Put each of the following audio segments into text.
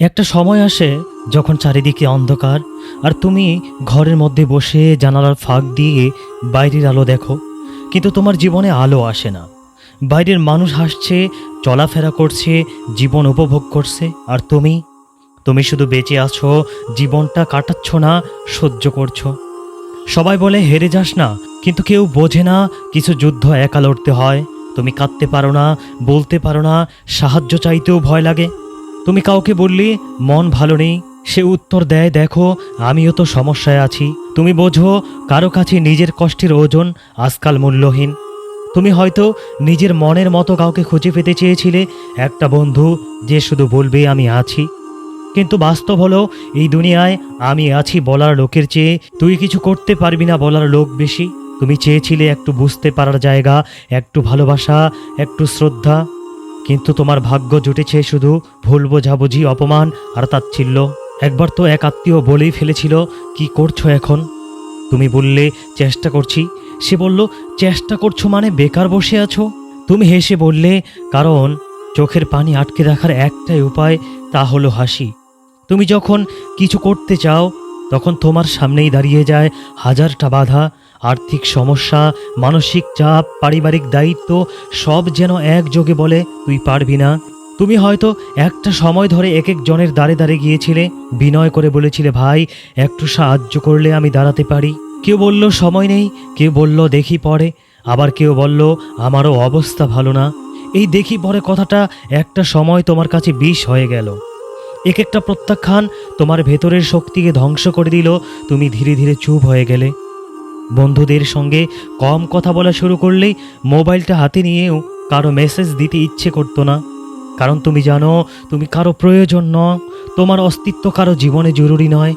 একটা সময় আসে যখন চারিদিকে অন্ধকার, আর তুমি ঘরের মধ্যে বসে জানালার ফাঁক দিয়ে বাইরের আলো দেখো, কিন্তু তোমার জীবনে আলো আসে না। বাইরের মানুষ হাসছে, চলাফেরা করছে, জীবন উপভোগ করছে, আর তুমি তুমি শুধু বেঁচে আছো, জীবনটা কাটাচ্ছ না, সহ্য করছ। সবাই বলে, হেরে যাস না। কিন্তু কেউ বোঝে না, কিছু যুদ্ধ একা লড়তে হয়। তুমি কাঁদতে পারো না, বলতে পারো না, সাহায্য চাইতেও ভয় লাগে। তুমি কাউকে বললি, মন ভালো নেই সে উত্তর দেয়, দেখো, আমিও তো সমস্যায় আছি। তুমি বোঝো, কারও কাছে নিজের কষ্টের ওজন আজকাল মূল্যহীন। তুমি হয়তো নিজের মনের মতো কাউকে খুঁজে পেতে চেয়েছিলে, একটা বন্ধু যে শুধু বলবে, আমি আছি কিন্তু বাস্তব হলো, এই দুনিয়ায় আমি আছি বলার লোকের চেয়ে, তুই কিছু করতে পারবি না বলার লোক বেশি। তুমি চেয়েছিলে একটু বুঝতে পারার জায়গা, একটু ভালোবাসা, একটু শ্রদ্ধা। কিন্তু তোমার ভাগ্য জুটেছে শুধু ভুল বোঝাবুঝি, অপমান আর তাচ্ছিল্য। একবার তো এক আত্মীয় বলেই ফেলেছিল, কি করছ এখন? তুমি বললে চেষ্টা করছি। সে বলল, চেষ্টা করছ মানে বেকার বসে আছো? তুমি হেসে বললে, কারণ চোখের পানি আটকে রাখার একটাই উপায় তা হলো হাসি। তুমি যখন কিছু করতে চাও, তখন তোমার সামনেই দাঁড়িয়ে যায় হাজারটা বাধা আর্থিক সমস্যা, মানসিক চাপ, পারিবারিক দায়িত্ব, সব যেন একযোগে বলে, তুই পারবি না। তুমি হয়তো একটা সময় ধরে এক এক জনের দাঁড়ে দাঁড়ে গিয়েছিলে, বিনয় করে বলেছিলে, ভাই, একটু সাহায্য করলে আমি দাঁড়াতে পারি। কেউ বলল, সময় নেই। কেউ বলল, দেখি পরে। আবার কেউ বলল, আমারও অবস্থা ভালো না। এই দেখি পরে কথাটা একটা সময় তোমার কাছে বিষ হয়ে গেল। এক একটা প্রত্যাখ্যান তোমার ভেতরের শক্তিকে ধ্বংস করে দিল। তুমি ধীরে ধীরে চুপ হয়ে গেলে। বন্ধুদের সঙ্গে কম কথা বলা শুরু করলেই মোবাইলটা হাতে নিয়েও কারও মেসেজ দিতে ইচ্ছে করতো না। কারণ তুমি জানো, তুমি কারও প্রয়োজন ন, তোমার অস্তিত্ব কারও জীবনে জরুরি নয়।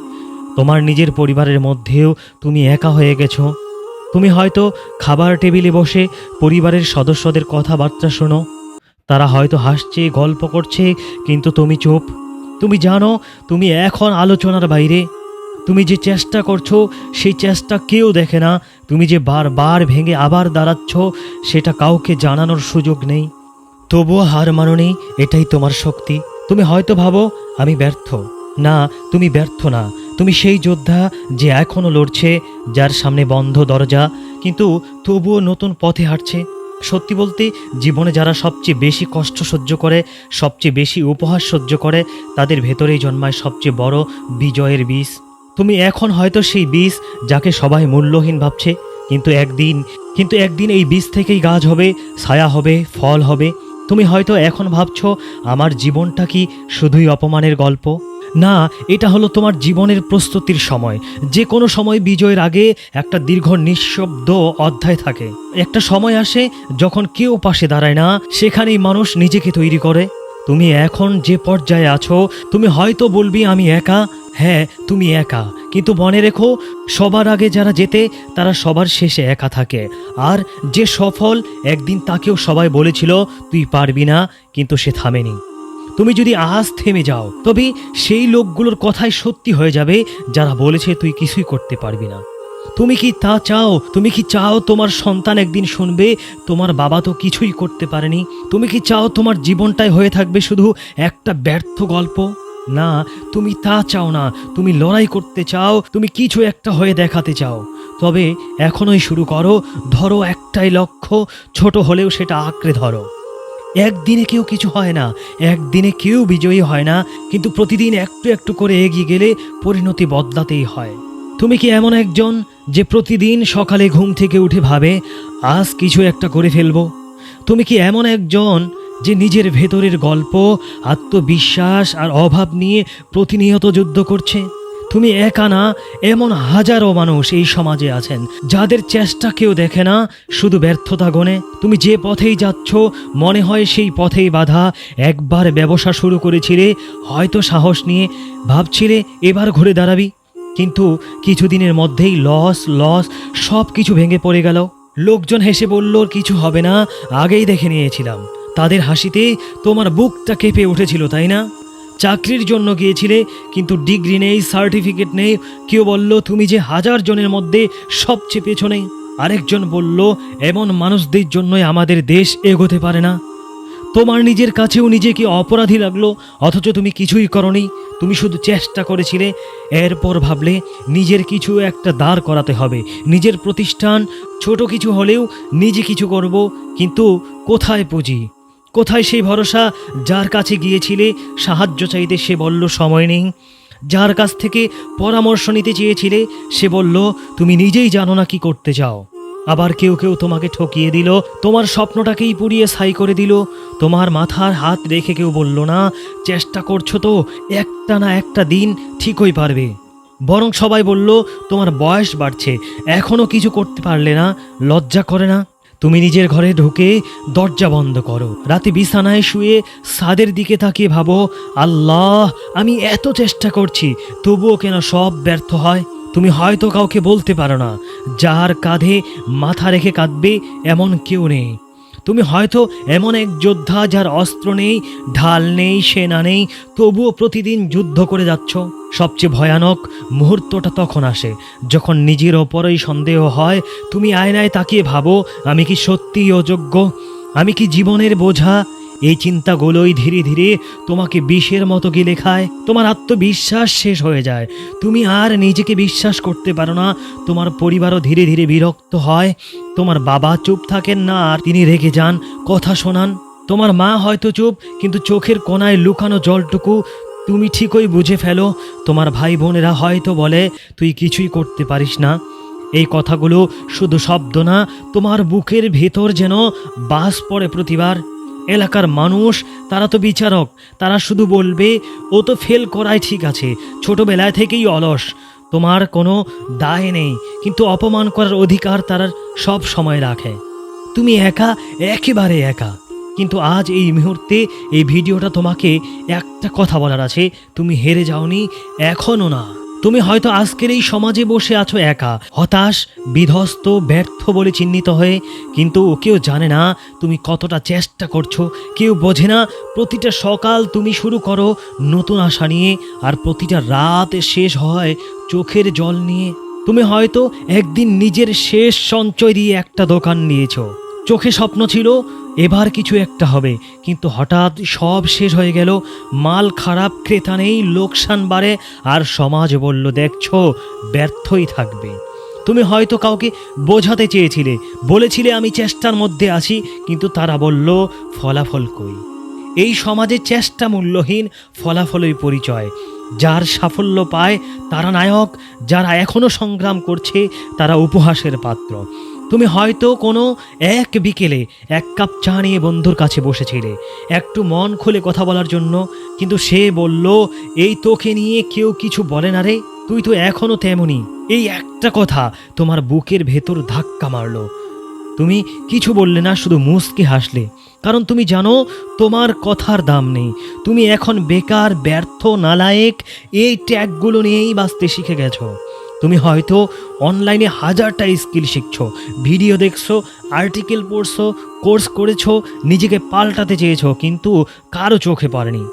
তোমার নিজের পরিবারের মধ্যেও তুমি একা হয়ে গেছো। তুমি হয়তো খাবার টেবিলে বসে পরিবারের সদস্যদের কথাবার্তা শোনো। তারা হয়তো হাসছে, গল্প করছে, কিন্তু তুমি চুপ। তুমি জানো, তুমি এখন আলোচনার বাইরে। তুমি যে চেষ্টা করছ, সেই চেষ্টা কেউ দেখে না। তুমি যে বারবার ভেঙে আবার দাঁড়াচ্ছ, সেটা কাউকে জানানোর সুযোগ নেই। তবুও হার মাননি এটাই তোমার শক্তি। তুমি হয়তো ভাবো, আমি ব্যর্থ। না, তুমি ব্যর্থ না। তুমি সেই যোদ্ধা যে এখনও লড়ছে, যার সামনে বন্ধ দরজা, কিন্তু তবুও নতুন পথে হাঁটছে। সত্যি বলতে, জীবনে যারা সবচেয়ে বেশি কষ্ট সহ্য করে, সবচেয়ে বেশি উপহাস সহ্য করে, তাদের ভেতরেই জন্মায় সবচেয়ে বড় বিজয়ের বীজ। তুমি এখন হয়তো সেই বীজ যাকে সবাই মূল্যহীন ভাবছে, কিন্তু একদিন কিন্তু একদিন এই বীজ থেকেই গাছ হবে, ছায়া হবে, ফল হবে। তুমি হয়তো এখন ভাবছ, আমার জীবনটা কি শুধুই অপমানের গল্প? না, এটা হলো তোমার জীবনের প্রস্তুতির সময়। যে কোনো সময় বিজয়ের আগে একটা দীর্ঘ নিঃশব্দ অধ্যায় থাকে। একটা সময় আসে যখন কেউ পাশে দাঁড়ায় না, সেখানেই মানুষ নিজেকে তৈরি করে। তুমি এখন যে পর্যায়ে আছো, তুমি হয়তো বলবি, আমি একা হ্যাঁ তুমি একা। কিন্তু মনে রেখো, সবার আগে যারা যেতে, তারা সবার শেষে একা থাকে। আর যে সফল, একদিন তাকেও সবাই বলেছিল, তুই পারবি না। কিন্তু সে থামেনি। তুমি যদি আজ থেমে যাও, তবে সেই লোকগুলোর কথাই সত্যি হয়ে যাবে, যারা বলেছে, তুই কিছুই করতে পারবি না। তুমি কি তা চাও? তুমি কি চাও তোমার সন্তান একদিন শুনবে, তোমার বাবা তো কিছুই করতে পারেনি? তুমি কি চাও তোমার জীবনটাই হয়ে থাকবে শুধু একটা ব্যর্থ গল্প? না, তুমি তা চাও না। তুমি লড়াই করতে চাও, তুমি কিছু একটা হয়ে দেখাতে চাও। তবে এখনই শুরু করো, ধরো একটাই লক্ষ্য, ছোট হলেও সেটা আঁকড়ে ধরো। একদিনে কেউ কিছু হয় না, একদিনে কেউ বিজয়ী হয় না, কিন্তু প্রতিদিন একটু একটু করে এগিয়ে গেলে পরিণতি বদলাতেই হয়। তুমি কি এমন একজন যে প্রতিদিন সকালে ঘুম থেকে উঠে ভাবে, আজ কিছু একটা করে ফেলব তুমি কি এমন একজন যে নিজের ভেতরের গল্প, আত্মবিশ্বাস আর অভাব নিয়ে প্রতিনিয়ত যুদ্ধ করছে। তুমি একা না, এমন হাজারো মানুষ এই সমাজে আছেন, যাদের চেষ্টা কেউ দেখে না, শুধু ব্যর্থতা গণে তুমি যে পথেই যাচ্ছ, মনে হয় সেই পথেই বাধা। একবার ব্যবসা শুরু করেছিলে, হয়তো সাহস নিয়ে। ভাবছিলে, এবার ঘুরে দাঁড়াবি। কিন্তু কিছুদিনের মধ্যেই লস লস সব কিছু ভেঙে পড়ে গেল। লোকজন হেসে বলল, কিছু হবে না, আগেই দেখে নিয়েছিলাম। তাদের হাসিতে তোমার বুকটা কেঁপে উঠেছিল, তাই না? চাকরির জন্য গিয়েছিলে, কিন্তু ডিগ্রি নেই, সার্টিফিকেট নেই। কেউ বলল, তুমি যে হাজার জনের মধ্যে সবচেয়ে পেছনে। আরেকজন বলল, এমন মানুষদের জন্যই আমাদের দেশ এগোতে পারে না। তোমার নিজের কাছেও নিজেকে অপরাধী লাগল, অথচ তুমি কিছুই করনি। তুমি শুধু চেষ্টা করেছিলে, এরপর ভাবলে নিজের কিছু একটা দাঁড় করাতে হবে। নিজের প্রতিষ্ঠান, ছোট কিছু হলেও নিজে কিছু করব, কিন্তু কোথায় পুঁজি? কোথায় সেই ভরসা? যার কাছে গিয়েছিলে, সাহায্য চাইতে সে বলল, সময় নেই। যার কাছ থেকে পরামর্শ নিতে চেয়েছিলে, সে বলল, তুমি নিজেই জানো না কি করতে চাও। আবার কেউ কেউ তোমাকে ঠকিয়ে দিল, তোমার স্বপ্নটাকেই পুড়িয়ে ছাই করে দিল। তোমার মাথার হাত রেখে কেউ বলল, না, চেষ্টা করছ তো, একটা না একটা দিন ঠিকই পারবে। বরং সবাই বলল, তোমার বয়স বাড়ছে এখনও কিছু করতে পারলে না, লজ্জা করে না। তুমি নিজের ঘরে ঢুকে দরজা বন্ধ করো। রাতে বিছানায় শুয়ে সাদের দিকে তাকিয়ে ভাবো, আল্লাহ, আমি এত চেষ্টা করছি, তবুও কেন সব ব্যর্থ হয়? তুমি হয়তো কাউকে বলতে পারো না। যার কাঁধে মাথা রেখে কাঁদবে এমন কেউ নেই। তুমি হয়তো এমন এক যোদ্ধা যার অস্ত্র নেই, ঢাল নেই, সেনা নেই, তবুও প্রতিদিন যুদ্ধ করে যাচ্ছ। সবচেয়ে ভয়ানক মুহূর্তটা তখন আসে, যখন নিজের ওপরেই সন্দেহ হয়, তুমি আয়নায় তাকিয়ে ভাবো, আমি কি সত্যিই অযোগ্য? আমি কি জীবনের বোঝা? এই চিন্তাগুলোই ধীরে ধীরে তোমাকে বিষের মতো গিলে খায় তোমার আত্মবিশ্বাস শেষ হয়ে যায়। তুমি আর নিজেকে বিশ্বাস করতে পারো না। তোমার পরিবারও ধীরে ধীরে বিরক্ত হয়। তোমার বাবা চুপ থাকেন না, আর তিনি রেগে যান। কথা শোনান। তোমার মা হয়তো চুপ, কিন্তু চোখের কোনায় লুকানো জলটুকু তুমি ঠিকই বুঝে ফেলো। তোমার ভাই বোনেরা হয়তো বলে, তুই কিছুই করতে পারিস না। এই কথাগুলো শুধু শব্দ না, তোমার বুকের ভেতর যেন বাস পড়ে প্রতিবার। এলাকার মানুষ, তারা তো বিচারক, তারা শুধু বলবে, ও তো ফেল করাই ঠিক আছে, ছোটবেলায় থেকেই অলস। তোমার কোনো দায় নেই, কিন্তু অপমান করার অধিকার তারা সব সময় রাখে। তুমি একা, একেবারে একা। কিন্তু আজ এই মুহূর্তে এই ভিডিওটা তোমাকে একটা কথা বলার আছে, তুমি হেরে যাওনি এখনও না। তুমি হয়তো আজকের এই সমাজে বসে আছো একা, হতাশ, বিধ্বস্ত, ব্যর্থ বলে চিহ্নিত হয়ে, কিন্তু কেউ জানে না তুমি কতটা চেষ্টা করছ, কেউ বোঝে না প্রতিটা সকাল তুমি শুরু করো নতুন আশা নিয়ে, আর প্রতিটা রাত শেষ হয় চোখের জল নিয়ে। তুমি হয়তো একদিন নিজের শেষ সঞ্চয় দিয়ে একটা দোকান নিয়েছো। চোখে স্বপ্ন ছিল, এবার কিছু একটা হবে। কিন্তু হঠাৎ সব শেষ হয়ে গেল, মাল খারাপ, ক্রেতা নেই, লোকসান বাড়ে, আর সমাজ বলল, দেখছ, ব্যর্থই থাকবে। তুমি হয়তো কাউকে বোঝাতে চেয়েছিলে, বলেছিলে, আমি চেষ্টার মধ্যে আছি। কিন্তু তারা বলল, ফলাফল কই? এই সমাজে চেষ্টা মূল্যহীন ফলাফলই পরিচয়। যার সাফল্য পায় তারা নায়ক, যারা এখনও সংগ্রাম করছে, তারা উপহাসের পাত্র। তুমি হয়তো কোনো এক বিকেলে এক কাপ চা নিয়ে বন্ধুর কাছে বসেছিলে। একটু মন খুলে কথা বলার জন্য, কিন্তু সে বলল, এই তোকে নিয়ে কেউ কিছু বলে না রে। তুই তো এখনও তেমনই এই একটা কথা তোমার বুকের ভেতর ধাক্কা মারলো। তুমি কিছু বললে না, শুধু মুসকে হাসলে। কারণ তুমি জানো, তোমার কথার দাম নেই। তুমি এখন বেকার, ব্যর্থ, নালায়েক, এই ট্যাগগুলো নিয়েই বাঁচতে শিখে গেছো। তুমি হয়তো অনলাইনে হাজারটা স্কিল শিখছো, ভিডিও দেখছ, আর্টিকেল পড়ছো, কোর্স করেছ, নিজেকে পাল্টাতে চেয়েছো, কিন্তু কারও চোখে পড়েনি।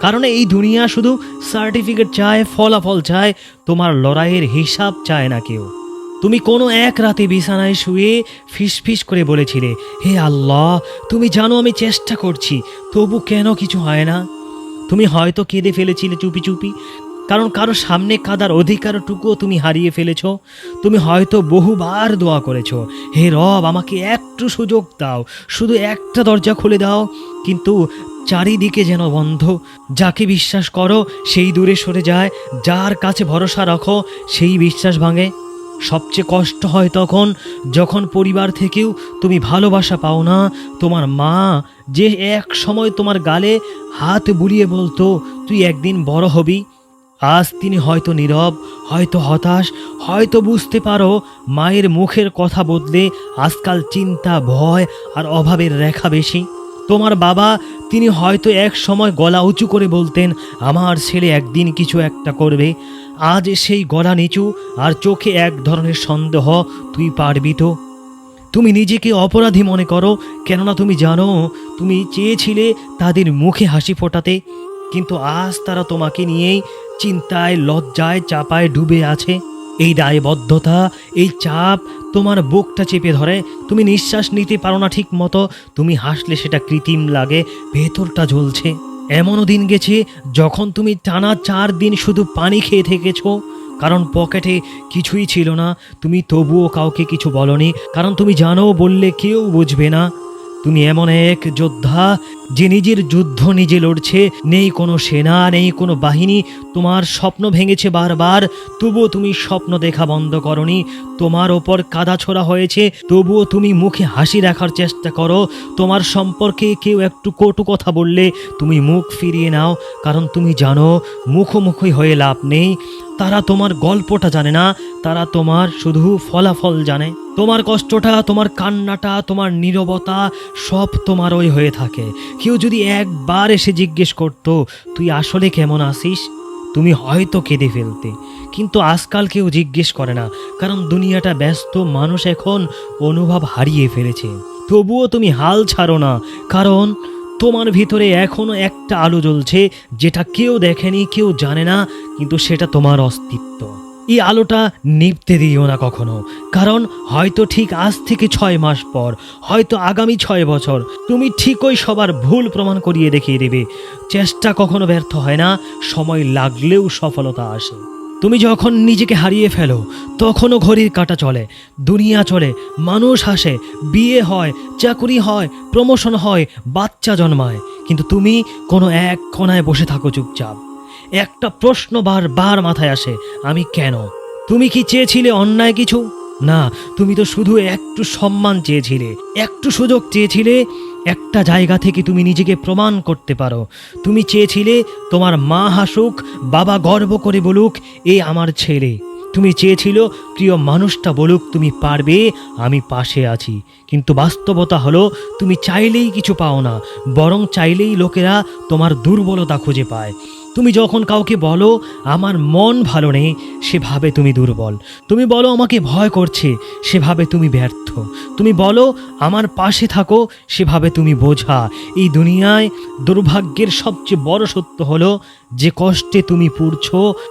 কারণ এই দুনিয়া শুধু সার্টিফিকেট চায়, ফলাফল চায়, তোমার লড়াইয়ের হিসাব চায় না কেউ। তুমি কোনো এক রাতে বিছানায় শুয়ে ফিসফিস করে বলেছিলে, হে আল্লাহ, তুমি জানো আমি চেষ্টা করছি, তবু কেন কিছু হয় না? তুমি হয়তো কেঁদে ফেলেছিলে চুপি চুপি কারণ কারও সামনে কাদার অধিকারটুকুও তুমি হারিয়ে ফেলেছ। তুমি হয়তো বহুবার দোয়া করেছ, হে রব, আমাকে একটু সুযোগ দাও, শুধু একটা দরজা খুলে দাও। কিন্তু চারিদিকে যেন বন্ধ, যাকে বিশ্বাস করো, সেই দূরে সরে যায়, যার কাছে ভরসা রাখো, সেই বিশ্বাস ভাঙে। সবচেয়ে কষ্ট হয় তখন, যখন পরিবার থেকেও তুমি ভালোবাসা পাও না, তোমার মা যে এক সময় তোমার গালে হাত বুলিয়ে বলতো, তুই একদিন বড় হবি। আজ তিনি হয়তো নীরব, হয়তো হতাশ, হয়তো বুঝতে পারো মায়ের মুখের কথা বদলে আজকাল চিন্তা, ভয় আর অভাবের রেখা বেশি। তোমার বাবা তিনি হয়তো এক সময় গলা উঁচু করে বলতেন, আমার ছেলে একদিন কিছু একটা করবে। আজ সেই গলা নিচু আর চোখে এক ধরনের সন্দেহ, তুই পারবি তো? তুমি নিজেকে অপরাধী মনে করো, কেননা তুমি জানো তুমি চেয়েছিলে তাদের মুখে হাসি ফোটাতে। কিন্তু আজ তারা তোমাকে নিয়েই চিন্তায়, লজ্জায়, চাপায় ডুবে আছে। এই দায়বদ্ধতা, এই চাপ তোমার বুকটা চেপে ধরে। তুমি নিঃশ্বাস নিতে পারো না ঠিক মতো। তুমি হাসলে সেটা কৃত্রিম লাগে, ভেতরটা জ্বলছে। এমনও দিন গেছে যখন তুমি টানা চার দিন শুধু পানি খেয়ে থেকেছো। কারণ পকেটে কিছুই ছিল না। তুমি তবুও কাউকে কিছু বলনি। কারণ তুমি জানো, বললে কেউ বুঝবে না। তুমি এমন এক যোদ্ধা যে নিজের যুদ্ধ নিজে লড়ছে, নেই কোনো সেনা, নেই কোনো বাহিনী, তোমার স্বপ্ন ভেঙেছে বারবার, তবুও তুমি স্বপ্ন দেখা বন্ধ করনি, তোমার ওপর কাদা ছোড়া হয়েছে, তবুও তুমি মুখে হাসি রাখার চেষ্টা করো, তোমার সম্পর্কে কেউ একটু কটু কথা বললে তুমি মুখ ফিরিয়ে নাও, কারণ তুমি জানো মুখোমুখি হয়ে লাভ নেই, তারা তোমার গল্পটা জানে না, তারা তোমার শুধু ফলাফল জানে। তোমার কষ্টটা, তোমার কান্নাটা, তোমার নীরবতা সব তোমার ওই হয়ে থাকে। কেউ যদি একবার এসে জিজ্ঞেস করতো, তুই আসলে কেমন আছিস? তুমি হয়তো কেঁদে ফেলতে। কিন্তু আজকাল কেউ জিজ্ঞেস করে না, কারণ দুনিয়াটা ব্যস্ত, মানুষ এখন অনুভব হারিয়ে ফেলেছে। তবুও তুমি হাল ছাড়ো না, কারণ তোমার ভিতরে এখনও একটা আলো জ্বলছে, যেটা কেউ দেখেনি, কেউ জানে না, কিন্তু সেটা তোমার অস্তিত্ব। এই আলোটা নিপতে দিও না কখনো। কারণ হয়তো ঠিক আজ থেকে ছয় মাস পর, হয়তো আগামী ছয় বছর, তুমি ঠিকই সবার ভুল প্রমাণ করিয়ে দেখিয়ে দেবে। চেষ্টা কখনো ব্যর্থ হয় না, সময় লাগলেও সফলতা আসে। তুমি যখন নিজেকে হারিয়ে ফেলো, তখনও ঘড়ির কাটা চলে, দুনিয়া চলে, মানুষ হাসে বিয়ে হয়, চাকুরি হয়, প্রমোশন হয়, বাচ্চা জন্মায়। কিন্তু তুমি কোনো এক কোনায় বসে থাকো চুপচাপ। একটা প্রশ্ন বারবার মাথায় আসে, আমি কেন? তুমি কি চেয়েছিলে অন্যায় কিছু? না, তুমি তো শুধু একটু সম্মান চেয়েছিলে, একটু সুযোগ চেয়েছিলে, একটা জায়গা থেকে তুমি নিজেকে প্রমাণ করতে পারো। তুমি চেয়েছিলে তোমার মা হাসুক, বাবা গর্ব করে বলুক, এ আমার ছেলে। তুমি চেয়েছিল প্রিয় মানুষটা বলুক, তুমি পারবে, আমি পাশে আছি। কিন্তু বাস্তবতা হলো, তুমি চাইলেই কিছু পাও না, বরং চাইলেই লোকেরা তোমার দুর্বলতা খুঁজে পায়। তুমি যখন কাউকে বলো, আমার মন ভালো নেই, সেভাবে তুমি দুর্বল। তুমি বলো, আমাকে ভয় করছে, সেভাবে তুমি ব্যর্থ। তুমি বলো, আমার পাশে থাকো, সেভাবে তুমি বোঝা। এই দুনিয়ায় দুর্ভাগ্যের সবচেয়ে বড় সত্য হলো, যে কষ্টে তুমি পুড়ছ,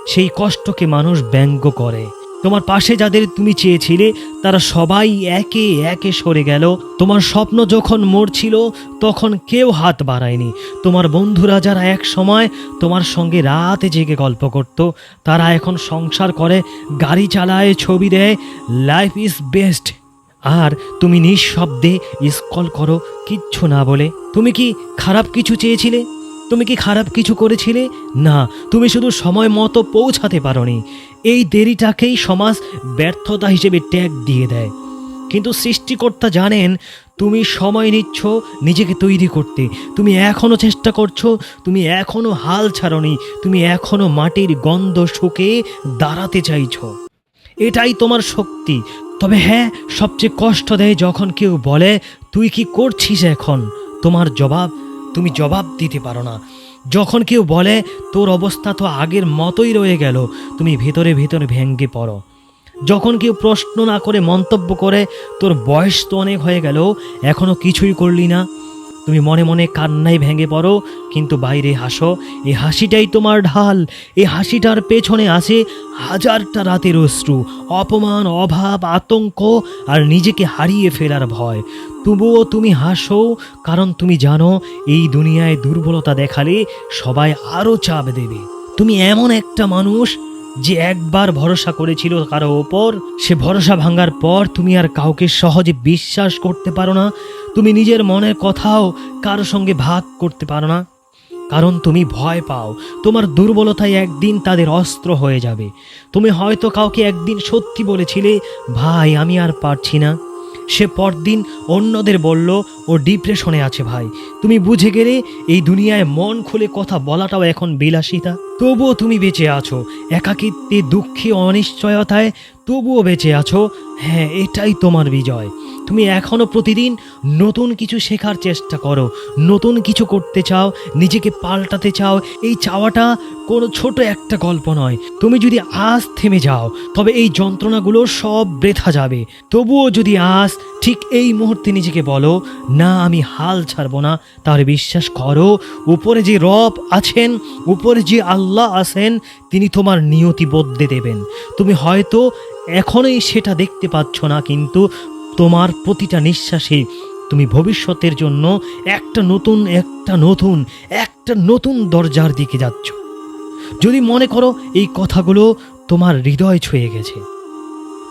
সেই কষ্টকে মানুষ ব্যঙ্গ করে। তোমার পাশে যাদের তুমি চেয়েছিলে, তারা সবাই একে একে সরে গেল। তোমার স্বপ্ন যখন মরছিল, তখন কেউ হাত বাড়ায়নি। তোমার বন্ধুরা যারা এক সময় তোমার সঙ্গে রাতে জেগে গল্প করত, তারা এখন সংসার করে, গাড়ি চালায়, ছবি দেয় লাইফ ইজ বেস্ট আর তুমি নিঃশব্দে স্কল করো, কিচ্ছু না বলে। তুমি কি খারাপ কিছু চেয়েছিলে? তুমি কি খারাপ কিছু করেছিলে? না, তুমি শুধু সময় মতো পৌঁছাতে পারোনি। এই দেরিটাকেই সমাজ ব্যর্থতা হিসেবে ট্যাগ দিয়ে দেয়। কিন্তু সৃষ্টিকর্তা জানেন, তুমি সময় নিচ্ছ নিজেকে তৈরি করতে। তুমি এখনও চেষ্টা করছ, তুমি এখনও হাল ছাড়নি, তুমি এখনও মাটির গন্ধ শুকে দাঁড়াতে চাইছ। এটাই তোমার শক্তি। তবে হ্যাঁ সবচেয়ে কষ্ট দেয় যখন কেউ বলে, তুই কি করছিস এখন? তোমার জবাব তুমি জবাব দিতে পারো না। যখন কেউ বলে, তোর অবস্থা তো আগের মতোই রয়ে গেল, তুমি ভেতরে ভেতরে ভেঙ্গে পড়ো। যখন কেউ প্রশ্ন না করে মন্তব্য করে, তোর বয়স তো অনেক হয়ে গেল এখনও কিছুই করলি না। তুমি মনে মনে কান্নায় ভেঙে পড়ো, কিন্তু বাইরে হাসো। এই হাসিটাই তোমার ঢাল এই হাসিটার পেছনে আছে হাজারটা রাতের অশ্রু, অপমান, অভাব, আতঙ্ক, আর নিজেকে হারিয়ে ফেলার ভয়। তবুও তুমি হাসো, কারণ তুমি জানো, এই দুনিয়ায় দুর্বলতা দেখালে সবাই আরও চাপ দেবে। তুমি এমন একটা মানুষ যে একবার ভরসা করেছিল কারও ওপর, সে ভরসা ভাঙার পর তুমি আর কাউকে সহজে বিশ্বাস করতে পারো না তুমি নিজের মনের কথাও কারও সঙ্গে ভাগ করতে পারো না। কারণ তুমি ভয় পাও, তোমার দুর্বলতায় একদিন তাদের অস্ত্র হয়ে যাবে। তুমি হয়তো কাউকে একদিন সত্যি বলেছিলে, ভাই, আমি আর পারছি না। সে পরদিন অন্যদের বলল, ও ডিপ্রেশনে আছে ভাই। তুমি বুঝে গেলে, এই দুনিয়ায় মন খুলে কথা বলাটাও এখন বিলাসিতা। তবুও তুমি বেঁচে আছো, একাকিত্বে দুঃখে অনিশ্চয়তায় তবুও বেঁচে আছো। হ্যাঁ এটাই তোমার বিজয়। তুমি এখনও প্রতিদিন নতুন কিছু শেখার চেষ্টা করো, নতুন কিছু করতে চাও, নিজেকে পাল্টাতে চাও, এই চাওয়াটা কোনো ছোট একটা গল্প নয়। তুমি যদি আজ থেমে যাও, তবে এই যন্ত্রণাগুলো সব বৃথা যাবে। তবুও যদি আজ ঠিক এই মুহূর্তে নিজেকে বলো, না, আমি হাল ছাড়বো না, তাহলে বিশ্বাস করো, উপরে যে রব আছেন, উপরে যে আল্লাহ আছেন, তিনি তোমার নিয়তি বদলে দেবেন। তুমি হয়তো এখনোই সেটা দেখতে পাচ্ছ না, কিন্তু তোমার প্রতিটা নিঃশ্বাসে তুমি ভবিষ্যতের জন্য একটা নতুন একটা নতুন একটা নতুন দরজার দিকে যাচ্ছ। যদি মনে করো এই কথাগুলো তোমার হৃদয় ছুঁয়ে গেছে,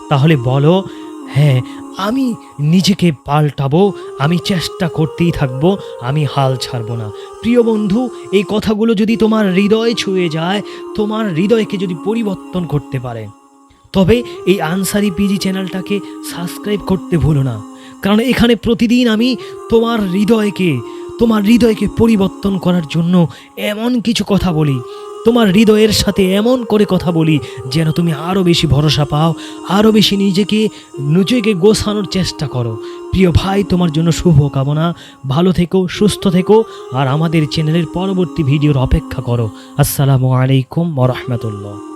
তাহলে বলো হ্যাঁ আমি নিজেকে পাল্টাবো, আমি চেষ্টা করতেই থাকব, আমি হাল ছাড়বো না। প্রিয় বন্ধু, এই কথাগুলো যদি তোমার হৃদয় ছুঁয়ে যায়, তোমার হৃদয়কে যদি পরিবর্তন করতে পারে তবে এই আনসারি পিজি চ্যানেলটাকে সাবস্ক্রাইব করতে ভুলো না। কারণ এখানে প্রতিদিন আমি তোমার হৃদয়কে তোমার হৃদয়কে পরিবর্তন করার জন্য এমন কিছু কথা বলি। তোমার হৃদয়ের সাথে এমন করে কথা বলি যেন তুমি আরও বেশি ভরসা পাও আরও বেশি নিজেকে নিজেকে গোছানোর চেষ্টা করো। প্রিয় ভাই, তোমার জন্য শুভ কামনা। ভালো থেকো, সুস্থ থেকো আর আমাদের চ্যানেলের পরবর্তী ভিডিওর অপেক্ষা করো। আসসালামু আলাইকুম ওরহমতুল্লাহ